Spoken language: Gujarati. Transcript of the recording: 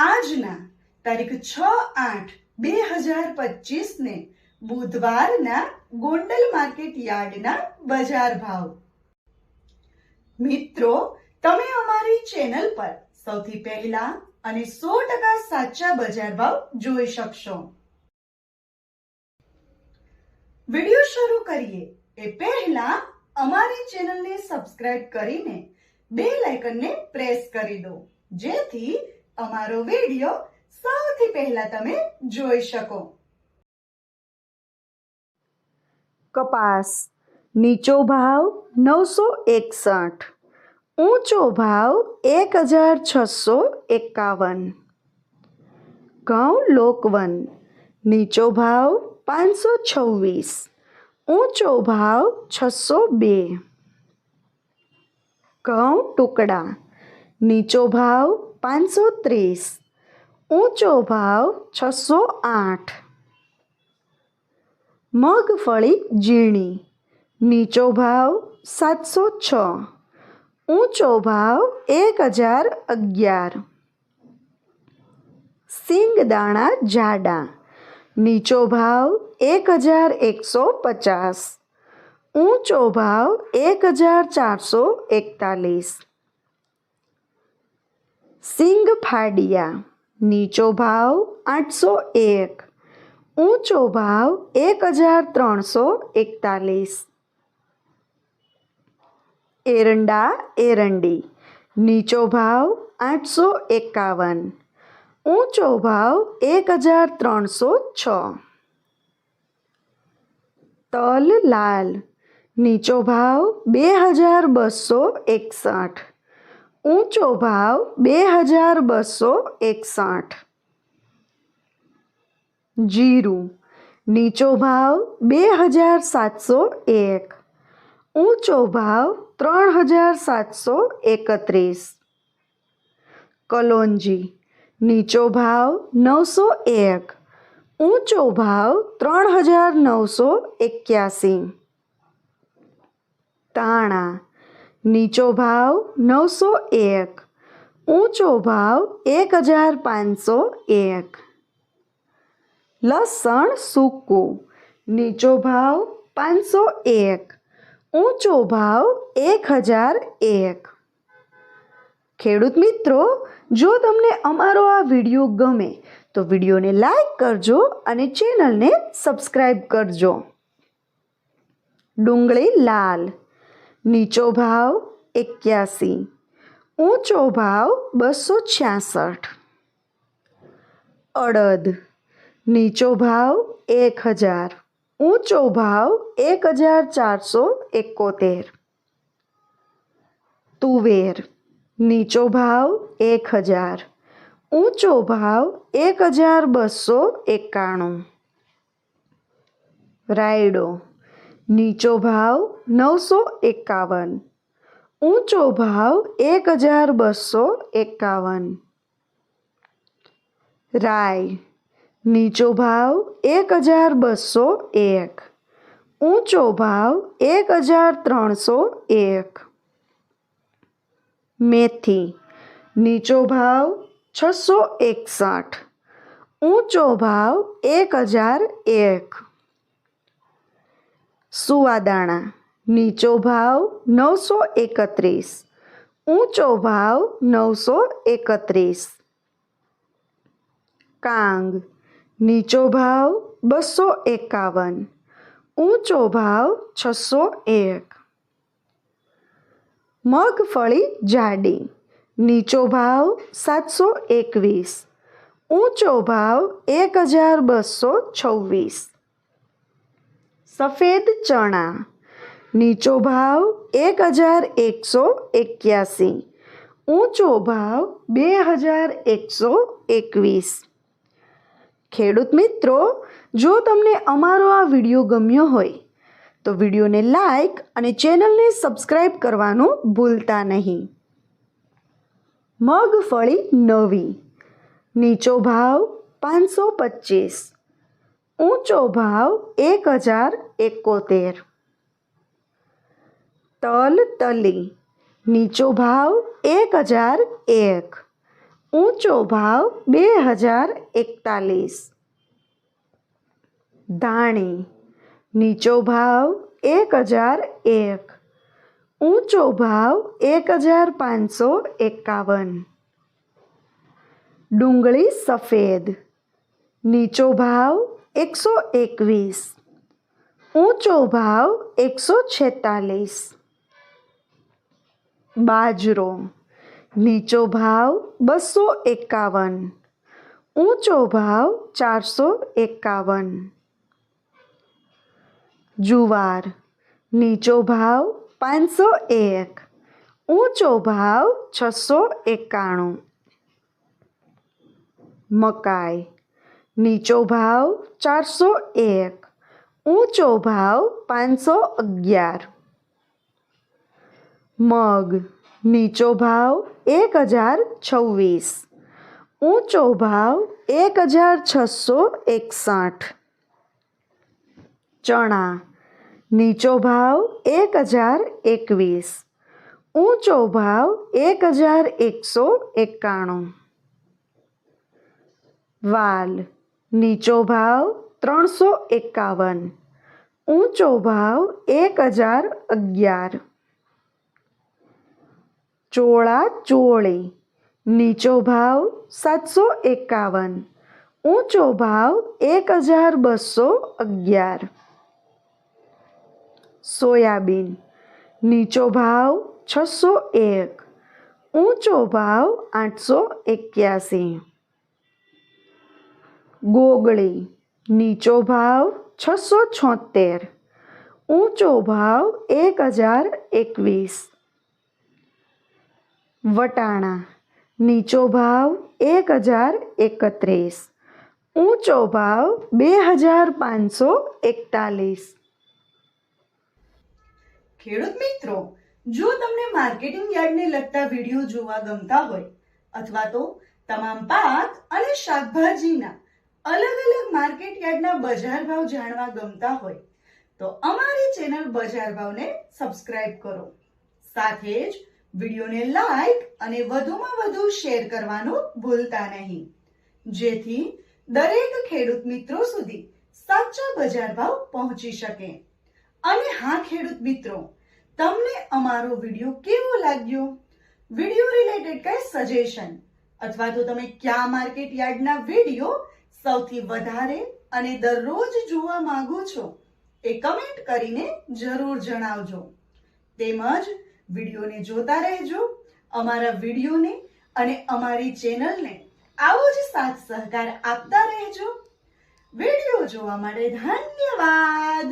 આજના તારીખ છ આઠ બે હજાર પચીસને બુધવારના ગોંડલ માર્કેટ યાર્ડના બજાર ભાવ. મિત્રો, તમે અમારી ચેનલ પર સૌથી પહેલા અને સો ટકા સાચા બજાર ભાવ જોઈ શકશો. વિડિયો શરૂ કરીએ એ પહેલા અમારી ચેનલને સબસ્ક્રાઇબ કરીને બે લાઇકનને પ્રેસ કરી દો. જેથી અમારો વિડિયો સૌથી પહેલા તમે જોઈ શકો. કપાસ, નીચો ભાવ નવસો એકસઠ, ઊંચો ભાવ એક હજાર છસો એકાવન, ઘઉં લોકવન, નીચો ભાવ પાંચસો છવ્વીસ, ઊંચો ભાવ છસો બે, ઘઉં ટુકડા, નીચો ભાવ પાંચસો ત્રીસ. ઊંચો ભાવ છસો આઠ. મગફળી ઝીણી. નીચો ભાવ સાતસો છ. ઊંચો ભાવ એક હજાર અગિયાર. સિંગદાણા જાડા. નીચો ભાવ એક હજાર એકસો પચાસ. ઊંચો ભાવ એક હજાર ચારસો એકતાલીસ. સિંગ ફાડિયા નીચો ભાવ આઠસો એક, ઊંચો ભાવ એક હજાર ત્રણસો એકતાલીસ. એરંડા એરંડી, નીચો ભાવ આઠસો એકાવન, ઊંચો ભાવ એક હજાર ત્રણસો છ. તલ લાલ, નીચો ભાવ બે હજાર બસો એકસઠ. ઊંચો ભાવ બે હજાર બસો એકસઠ. જીરું, નીચો ભાવ બે હજાર સાતસો એક. ઊંચો ભાવ ત્રણ હજાર સાતસો એકત્રીસ. કલોંજી, નીચો ભાવ નવસો એક. ઊંચો ભાવ ત્રણ હજાર નવસો એક્યાસી. તાણા નીચો ભાવ નવસો એક, ઊંચો ભાવ એક હજાર પાંચસો એક. લસણ સૂકું, નીચો ભાવ પાંચસો એક, ઊંચો ભાવ એક હજાર એક ખેડૂત મિત્રો, જો તમને અમારો આ વીડિયો ગમે, તો વિડીયોને લાઈક કરજો અને ચેનલને સબસ્ક્રાઈબ કરજો. ડુંગળી લાલ. નીચો ભાવ એક્યાસી, ઊંચો ભાવ બસો છ્યાસઠ. અડદ, નીચો ભાવ એક હજાર, ઊંચો ભાવ એક હજાર ચારસો એકોતેર. તુવેર, નીચો ભાવ એક હજાર, ઊંચો ભાવ એક હજાર બસો એકાણું. રાયડો નીચો ભાવ નવસો એકાવન. ઊંચો ભાવ એક હજાર બસો એકાવન. રાય. નીચો ભાવ એક હજાર બસો એક. ઊંચો ભાવ એક હજાર ત્રણસો એક. મેથી. નીચો ભાવ છસો એકસઠ. ઊંચો ભાવ એક હજાર એક. સુવાદાણા, નીચો ભાવ નવસો એકત્રીસ, ઊંચો ભાવ નવસો એકત્રીસ. કાંગ, નીચો ભાવ બસો એકાવન, ઊંચો ભાવ છસો એક. મગફળી જાડી, નીચો ભાવ સાતસો એકવીસ, ઊંચો ભાવ એક હજાર બસો છવ્વીસ. સફેદ ચણા. નીચો ભાવ એક હજાર એકસો એક્યાસી. ઊંચો ભાવ બે હજાર એકસો એકવીસ. ખેડૂત મિત્રો, જો તમને અમારો આ વીડિયો ગમ્યો હોય, તો વિડીયોને લાઈક અને ચેનલને સબસ્ક્રાઈબ કરવાનું ભૂલતા નહીં. મગફળી નવી. નીચો ભાવ પાંચસો પચીસ. ઊંચો ભાવ એક હજાર એકોતેર. તલ તલી, નીચો ભાવ એક હજાર એક. ઊંચો ભાવ બે હજાર એકતાલીસ. ધાણી નીચો ભાવ એક હજાર એક. ઊંચો ભાવ એક હજાર પાંચસો એકાવન. ડુંગળી સફેદ, નીચો ભાવ એકસો એકવીસ. ઊંચો ભાવ એકસો છેતાલીસ. બાજરો. નીચો ભાવ બસો એકાવન. ઊંચો ભાવ ચારસો એકાવન. જુવાર. નીચો ભાવ પાંચસો એક. ઊંચો ભાવ છસો એકાણું. મકાઈ. નીચો ભાવ ચારસો એક, ઊંચો ભાવ પાંચસો અગિયાર. મગ, નીચો ભાવ એક હજાર છવ્વીસ, ઊંચો ભાવ એક હજાર છસો એકસઠ. ચણા, નીચો ભાવ એક હજાર એકવીસ, ઊંચો ભાવ એક હજાર એકસો એકાણું. વાલ નીચો ભાવ ત્રણસો એકાવન, ઊંચો ભાવ એક હજાર અગિયાર. ચોળા ચોળી, નીચો ભાવ સાતસો એકાવન, ઊંચો ભાવ એક હજાર બસો અગિયાર. સોયાબીન, નીચો ભાવ છસો એક, ઊંચો ભાવ આઠસો એક્યાસી. ગોગળી, નીચો ભાવ છસો છોતેર ઊંચો ભાવ એક હજાર એકવીસ. વટાણા, નીચો ભાવ એક હજાર એકત્રીસ, ઊંચો ભાવ બે હજાર પાંચસો એકતાલીસ. ખેડૂત મિત્રો, જો તમને માર્કેટિંગ યાર્ડને લગતા વીડિયો જોવા ગમતા હોય અથવા તો તમામ પાક અને શાકભાજીના અલગ અલગ માર્કેટ યાર્ડના બજાર ભાવ જાણવા ગમતા હોય, તો અમારી ચેનલ બજાર ભાવને સબસ્ક્રાઇબ કરો. સાથે જ વિડીયોને લાઈક અને વધુમાં વધુ શેર કરવાનું ભૂલતા નહીં. જેથી દરેક ખેડૂત મિત્રો સુધી સાચા બજાર ભાવ પહોંચી શકે. અને હા, ખેડૂત મિત્રો, તમને અમારો વીડિયો કેવો લાગ્યો? વીડિયો રિલેટેડ કઈ સજેશન? અથવા તો તમે કયા માર્કેટ યાર્ડના વીડિયો સૌથી વધારે અને દરરોજ જોવા માંગો છો એ કમેન્ટ કરીને જરૂર જણાવજો. તેમજ વિડીયોને જોતા રહેજો, અમારા વિડીયોને અને અમારી ચેનલને આવો જ સાથ સહકાર આપતા રહેજો. વીડિયો જોવા માટે ધન્યવાદ!